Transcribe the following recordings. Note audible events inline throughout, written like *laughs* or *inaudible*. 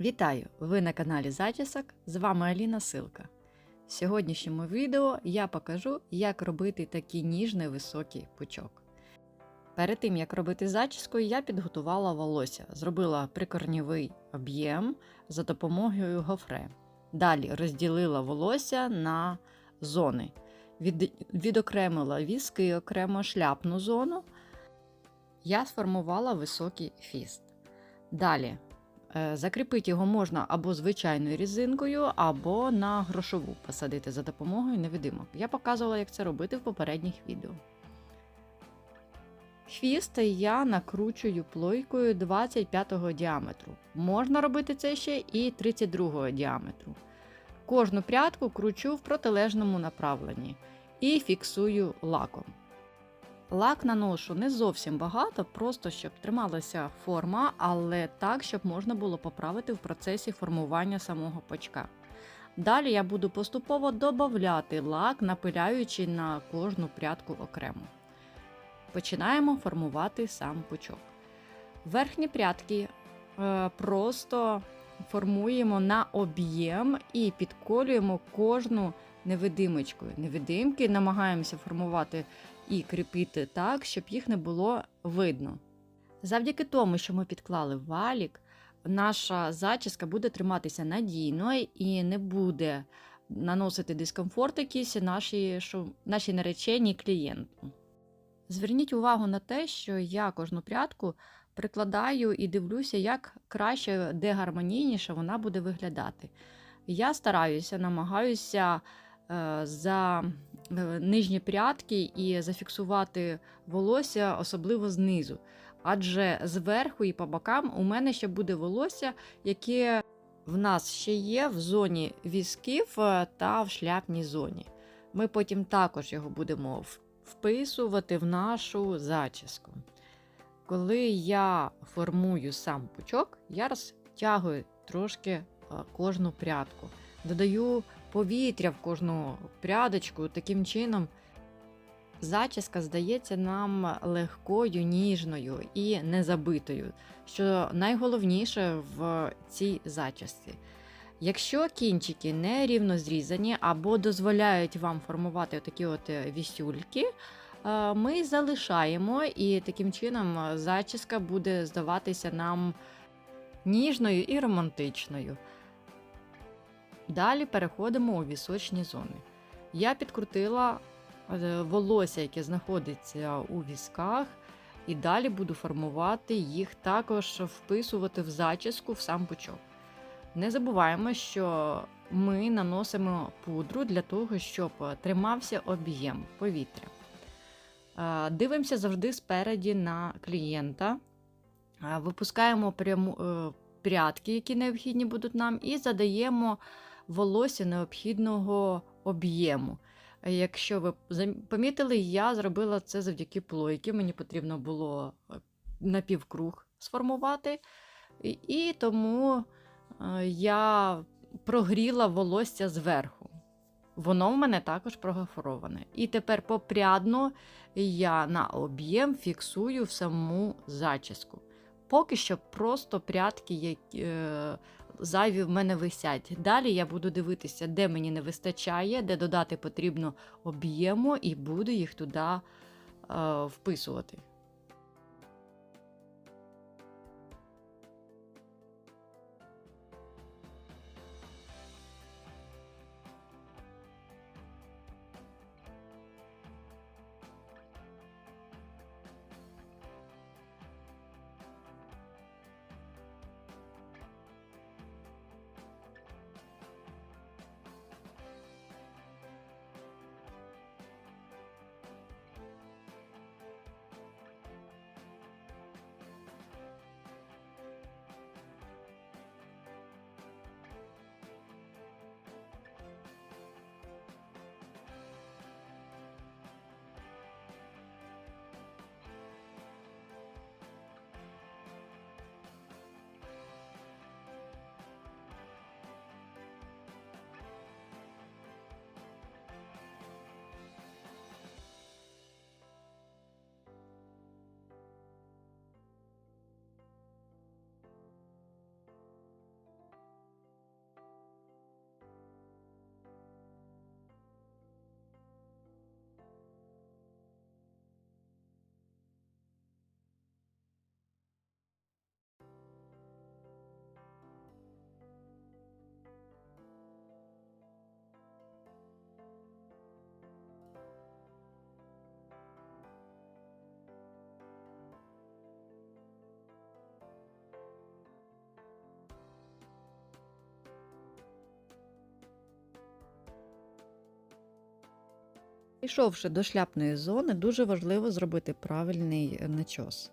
Вітаю! Ви на каналі Зачісок. З вами Аліна Силка. В сьогоднішньому відео я покажу, як робити такий ніжний високий пучок. Перед тим, як робити зачіску, я підготувала волосся, зробила прикорнівий об'єм за допомогою гофре. Далі розділила волосся на зони, Від, відокремила візки, окремо шляпну зону. Я сформувала високий фіст. Далі Закріпити його можна або звичайною різинкою, або на грошову посадити за допомогою невидимок. Я показувала, як це робити в попередніх відео. Хвіст я накручую плойкою 25 діаметру. Можна робити це ще і 32 діаметру. Кожну прядку кручу в протилежному направленні і фіксую лаком. Лак наношу не зовсім багато, просто щоб трималася форма, але так, щоб можна було поправити в процесі формування самого пачка. Далі я буду поступово додавати лак, напиляючи на кожну прядку окремо. Починаємо формувати сам пучок. Верхні прядки е, просто формуємо на об'єм і підколюємо кожну невидимочкою. Невидимки намагаємося формувати і кріпити так, щоб їх не було видно. Завдяки тому, що ми підклали валік, наша зачіска буде триматися надійно і не буде наносити дискомфорт якийсь нашій, нашій нареченій клієнту. Зверніть увагу на те, що я кожну прядку прикладаю і дивлюся, як краще, де гармонійніше вона буде виглядати. Я стараюся, намагаюся е, за нижні прядки і зафіксувати волосся, особливо знизу. Адже зверху і по бокам у мене ще буде волосся, яке в нас ще є в зоні візків е, та в шляпній зоні. Ми потім також його будемо вписувати в нашу зачіску. Коли я формую сам пучок, я розтягую трошки е, кожну прядку, додаю повітря в кожну прядочку. Таким чином, зачіска здається нам легкою, ніжною і незабитою, що найголовніше в цій зачісці. Якщо кінчики не рівно зрізані або дозволяють вам формувати такі от е, вісюльки, е, ми залишаємо, і таким чином зачіска буде здаватися нам ніжною і романтичною. Далі переходимо у вісочні зони. Я підкрутила е, волосся, яке знаходиться у візках, і далі буду формувати їх також вписувати в зачіску в сам пучок. Не забуваємо, що ми наносимо пудру для того, щоб тримався об'єм повітря. Е, Дивимося завжди спереді на клієнта, Е, випускаємо пряму, прядки, які необхідні будуть нам, і задаємо волосся необхідного об'єму. Якщо ви помітили, я зробила це завдяки плойки. Мені потрібно було е, напівкруг сформувати, і, тому е, я прогріла волосся зверху. Воно в мене також прогофроване. І тепер попрядно я на об'єм фіксую в саму зачіску. Поки що просто прядки е, зайві в мене висять. Далі я буду дивитися, де мені не вистачає, де додати потрібно об'єму, і буду їх туди е, вписувати. Пішовши до шляпної зони, дуже важливо зробити правильний е, начос.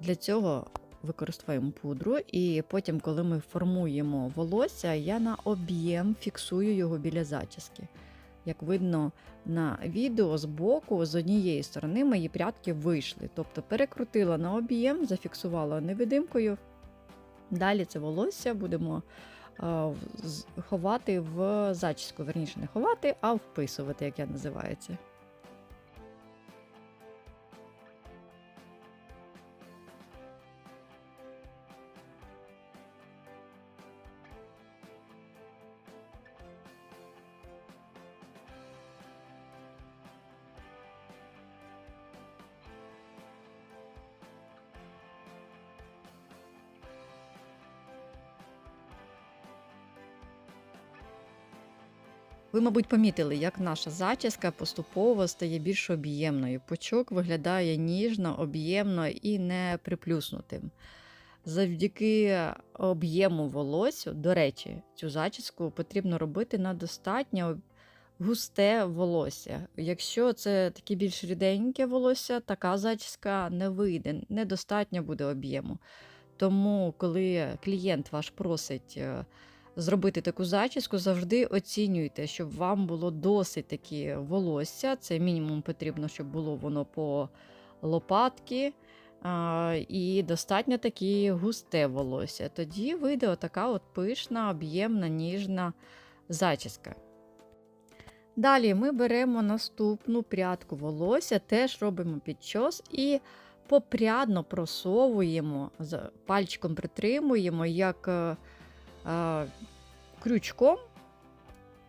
Для цього використовуємо пудру, і потім, коли ми формуємо волосся, я на об'єм фіксую його біля зачіски. Як видно на відео з боку, з однієї сторони мої прядки вийшли. Тобто перекрутила на об'єм, зафіксувала невидимкою. Далі це волосся будемо ховати в зачіску. Верніше не ховати, а вписувати, як я називається. Ви, мабуть, помітили, як наша зачіска поступово стає більш об'ємною. Пучок виглядає ніжно, об'ємно і не приплюснутим. Завдяки об'єму волосю, до речі, цю зачіску потрібно робити на достатньо густе волосся. Якщо це таке більш ріденьке волосся, така зачіска не вийде, недостатньо буде об'єму. Тому, коли клієнт ваш просить е, зробити таку зачіску, завжди оцінюйте, щоб вам було досить такі волосся. Це мінімум потрібно, щоб було воно по лопатки. І достатньо такі густе волосся. Тоді вийде така от пишна, об'ємна, ніжна зачіска. Далі ми беремо наступну прядку волосся, теж робимо підчос і попрядно просовуємо, пальчиком притримуємо, як е, е, крючком,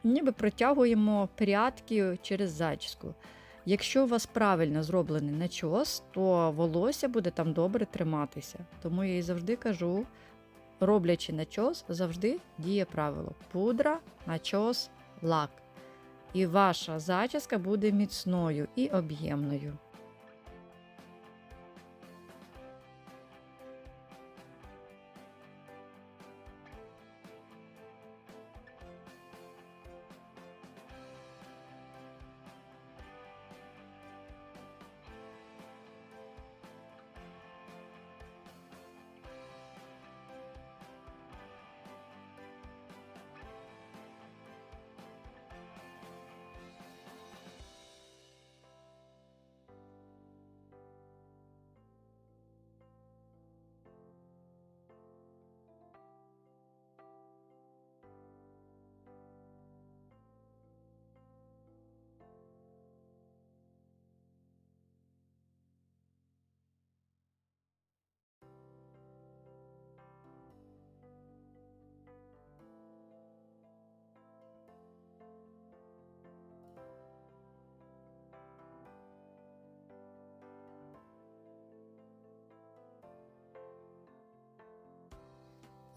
ніби протягуємо прядки через зачіску. Якщо у вас правильно зроблений начос, то волосся буде там добре триматися. Тому я і завжди кажу, роблячи начос, завжди діє правило: пудра, начос, лак. І ваша зачіска буде міцною і об'ємною.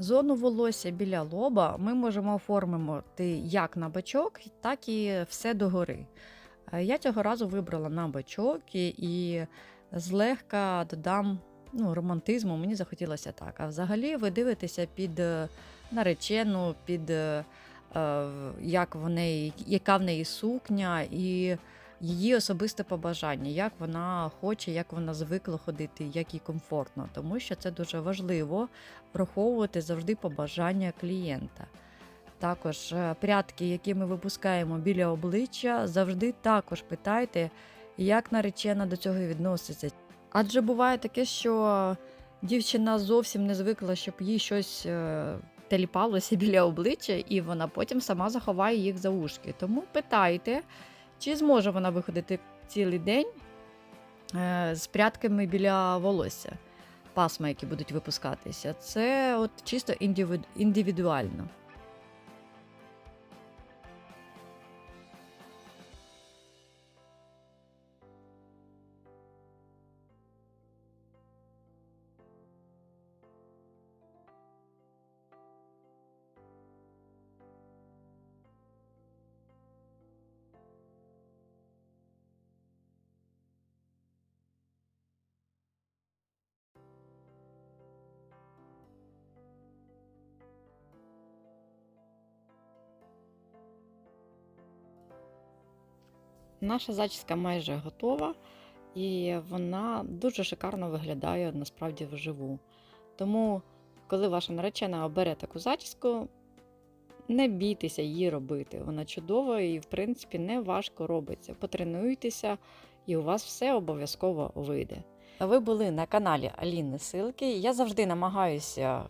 Зону волосся біля лоба ми можемо оформити як на бачок, так і все догори. Е, Я цього разу вибрала на бачок і, злегка додам ну, романтизму, мені захотілося так. А взагалі ви дивитеся під е, наречену, під е, як в неї, яка в неї сукня, і її особисте побажання, як вона хоче, як вона звикла ходити, як їй комфортно. Тому що це дуже важливо враховувати завжди побажання клієнта. Також е, прядки, які ми випускаємо біля обличчя, завжди також питайте, як наречена до цього відноситься. Адже буває таке, що дівчина зовсім не звикла, щоб їй щось е, теліпалося *laughs* біля обличчя, і вона потім сама заховає їх за ушки. Тому питайте, чи зможе вона виходити цілий день е, з прядками біля волосся пасма, які будуть випускатися. Це от чисто індивіду- індивідуально. Наша зачіска майже готова, і вона дуже шикарно виглядає насправді вживу. Тому, коли ваша наречена обере таку зачіску, не бійтеся її робити. Вона чудова і, в принципі, не важко робиться. Потренуйтеся, і у вас все обов'язково вийде. Ви були на каналі Аліни Силки. Я завжди намагаюся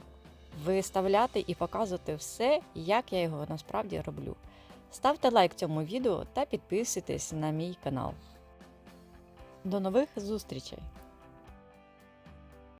виставляти і показувати все, як я його насправді роблю. Ставте лайк цьому відео та підписуйтесь на мій канал. До нових зустрічей!